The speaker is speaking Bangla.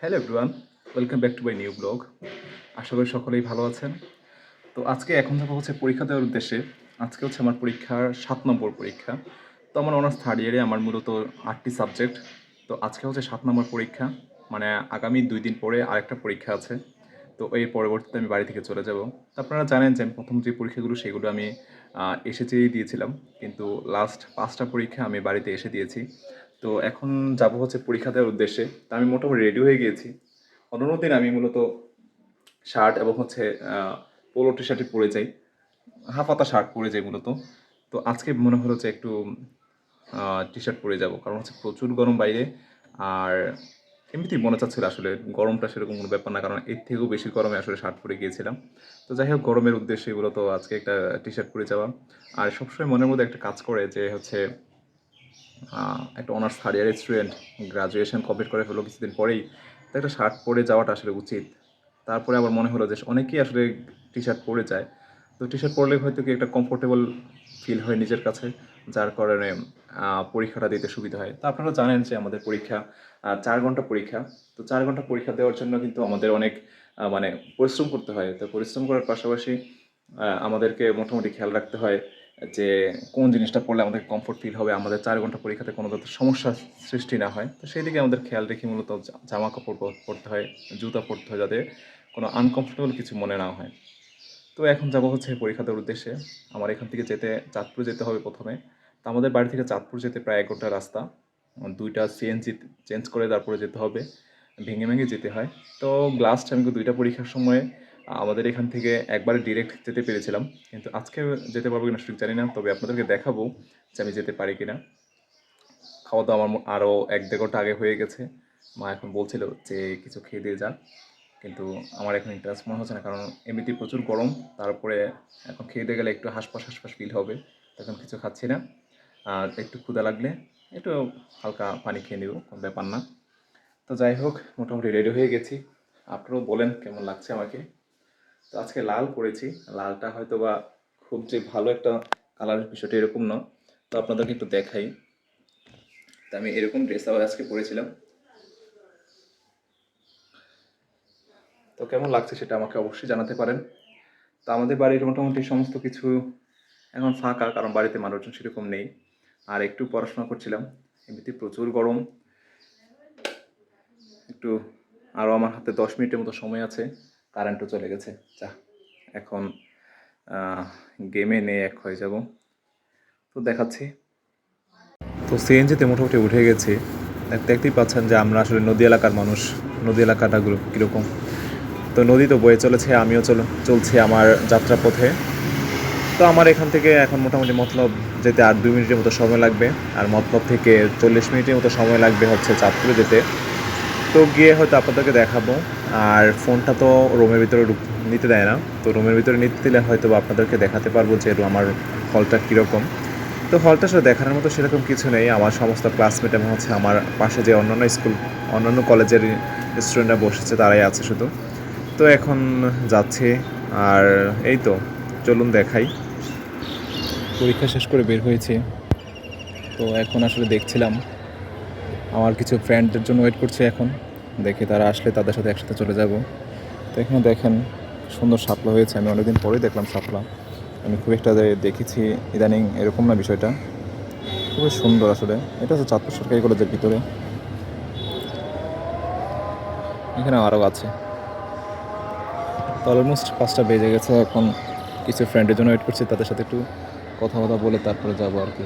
Hello everyone welcome back to my new blog আশা করি সকলেই ভালো আছেন। তো আজকে এখন যাব হচ্ছে পরীক্ষা দেওয়ার উদ্দেশ্যে। আজকে হচ্ছে আমার পরীক্ষার সাত নম্বর পরীক্ষা। তো আমার অনার্স থার্ড ইয়ারে আমার মূলত আটটি সাবজেক্ট তো আজকে হচ্ছে সাত নম্বর পরীক্ষা। মানে আগামী দুই দিন পরে আরেকটা পরীক্ষা আছে। তো এর পরবর্তীতে আমি বাড়ি থেকে চলে যাব। তো আপনারা জানেন যে আমি প্রথম যে পরীক্ষাগুলো, সেগুলো আমি এসেছেই দিয়েছিলাম। কিন্তু লাস্ট পাঁচটা পরীক্ষা আমি বাড়িতে এসে দিয়েছি। তো এখন যাব হচ্ছে পরীক্ষা দেওয়ার উদ্দেশ্যে। তো আমি মোটামুটি রেডি হয়ে গিয়েছি। অন্যান্য দিন আমি মূলত শার্ট এবং হচ্ছে পোলো টি শার্টই পরে যাই। হাফাতা শার্ট পরে যাই মূলত। তো আজকে মনে হলো যে একটু টি শার্ট পরে যাব। কারণ হচ্ছে প্রচুর গরম বাইরে। আর এমনিতেই মনে চাচ্ছিল আসলে গরমটা সেরকম কোনো ব্যাপার না, কারণ এর থেকেও বেশি গরমে আসলে শার্ট পরে গিয়েছিলাম। তো যাই হোক, গরমের উদ্দেশ্যে মূলত আজকে একটা টি শার্ট পরে যাওয়া। আর সবসময় মনের মধ্যে একটা কাজ করে যে হচ্ছে একটা অনার্স থার্ড ইয়ারের স্টুডেন্ট গ্রাজুয়েশন কমপ্লিট করে ফেলো কিছুদিন পরেই। তো একটা শার্ট পরে যাওয়াটা আসলে উচিত। তারপরে আবার মনে হলো যে অনেকেই আসলে টি শার্ট পরে যায়। তো টি শার্ট পরলে হয়তো কি একটা কমফোর্টেবল ফিল হয় নিজের কাছে, যার কারণে পরীক্ষাটা দিতে সুবিধা হয়। তো আপনারা জানেন যে আমাদের পরীক্ষা চার ঘণ্টা পরীক্ষা। তো চার ঘণ্টা পরীক্ষা দেওয়ার জন্য কিন্তু আমাদের অনেক মানে পরিশ্রম করতে হয়। তো পরিশ্রম করার পাশাপাশি আমাদেরকে মোটামুটি খেয়াল রাখতে হয়। যে কোন জিনিসটা পড়লে আমাদের কমফোর্ট ফিল হবে, আমাদের চার ঘণ্টা পরীক্ষাতে কোনো যাতে সমস্যার সৃষ্টি না হয়, তো সেই দিকে আমাদের খেয়াল রেখে মূলত জামা কাপড় পর- পরতে হয়, জুতা পরতে হয় যাতে কোনো আনকমফোর্টেবল কিছু মনে না হয়। তো এখন যাব হচ্ছে পরীক্ষা দেওয়ার উদ্দেশ্যে। আমার এখান থেকে যেতে, চাঁদপুর যেতে হবে প্রথমে। তো আমাদের বাড়ি থেকে চাঁদপুর যেতে প্রায় এক ঘণ্টা রাস্তা। দুইটা সিএনজি চেঞ্জ করে তারপরে যেতে হবে। ভেঙে ভেঙে যেতে হয়। তো লাস্ট আমি দুইটা পরীক্ষার সময় আমাদের এখান থেকে একবারে ডিরেক্ট যেতে পেরেছিলাম। কিন্তু আজকে যেতে পারব কিনা ঠিক জানি না, তবে আপনাদেরকে দেখাবো যে আমি যেতে পারি কিনা। খাওয়া দাওয়া আমার আরও এক দেড় ঘণ্টা আগে হয়ে গেছে। মা এখন বলছিল যে কিছু খেয়ে দিয়ে যা। কিন্তু আমার এখন ইন্টারেস্ট মনে হচ্ছে না, কারণ এমনিতেই প্রচুর গরম। তারপরে এখন খেয়ে দিয়ে গেলে একটু হাসপাস হাসপাস ফিল হবে, তখন কিছু খাচ্ছি না। আর একটু ক্ষুদা লাগলে একটু হালকা পানি খেয়ে নেব, কোনো ব্যাপার না। তো যাই হোক, মোটামুটি রেডি হয়ে গেছি। আপনারাও বলেন কেমন লাগছে আমাকে। তো আজকে লাল পরেছি লালটা হয়তো বা খুব যে ভালো একটা কালারের বিষয়টা এরকম না তো আপনাদেরকে একটু দেখাই। তো আমি এরকম ড্রেস আবার আজকে পরেছিলাম। তো কেমন লাগছে সেটা আমাকে অবশ্যই জানাতে পারেন। তো আমাদের বাড়ির মোটামুটি সমস্ত কিছু এখন ফাঁকা, কারণ বাড়িতে মানুষজন সেরকম নেই। আর একটু পড়াশোনা করছিলাম। এমনিতে প্রচুর গরম। একটু আরও আমার হাতে দশ মিনিটের মতো সময় আছে। কারেন্টও চলে গেছে। যা, এখন গেমে নিয়ে এক হয়ে যাব। তো দেখাচ্ছি। তো সিএনজিতে মোটামুটি উঠে গেছি। দেখ- দেখতেই পাচ্ছেন যে আমরা আসলে নদী এলাকার মানুষ। নদী এলাকাটাগুলো কীরকম। তো নদী তো বয়ে চলেছে, আমিও চল, চলছি আমার যাত্রাপথে। তো আমার এখান থেকে এখন মোটামুটি মতলব যেতে আর দুই মিনিটের মতো সময় লাগবে। আর মতলব থেকে চল্লিশ মিনিটের মতো সময় লাগবে হচ্ছে চাঁদপুরে যেতে। তো গিয়ে হয়তো আপনাদেরকে দেখাবো। আর ফোনটা তো রুমের ভিতরে নিতে দেয় না। তো রুমের ভিতরে নিতে দিলে হয়তো আপনাদেরকে দেখাতে পারব যে আমার হলটা কীরকম। তো হলটা আসলে দেখানোর মতো সেরকম কিছু নেই। আমার সমস্ত ক্লাসমেট এবং হচ্ছে আমার পাশে যে অন্যান্য স্কুল, অন্যান্য কলেজের স্টুডেন্টরা বসেছে, তারাই আছে শুধু। তো এখন যাচ্ছে। আর এই তো, চলুন দেখাই। পরীক্ষা শেষ করে বের হয়েছে। তো এখন আসলে দেখছিলাম। আমার কিছু ফ্রেন্ডদের জন্য ওয়েট করছে এখন। দেখি তারা আসলে তাদের সাথে একসাথে চলে যাব। তো এখানে দেখেন সুন্দর শাপলা হয়েছে। আমি অনেকদিন পরেই দেখলাম শাপলা। আমি খুব একটা দেখেছি, ইদানিং এরকম না বিষয়টা। খুবই সুন্দর আসলে। এটা হচ্ছে চাঁদপুর সরকারি কলেজের ভিতরে। এখানে আরও আছে। তো অলমোস্ট পাঁচটা বেজে গেছে। এখন কিছু ফ্রেন্ডের জন্য ওয়েট করছি। তাদের সাথে একটু কথা বলে তারপরে যাব আর কি।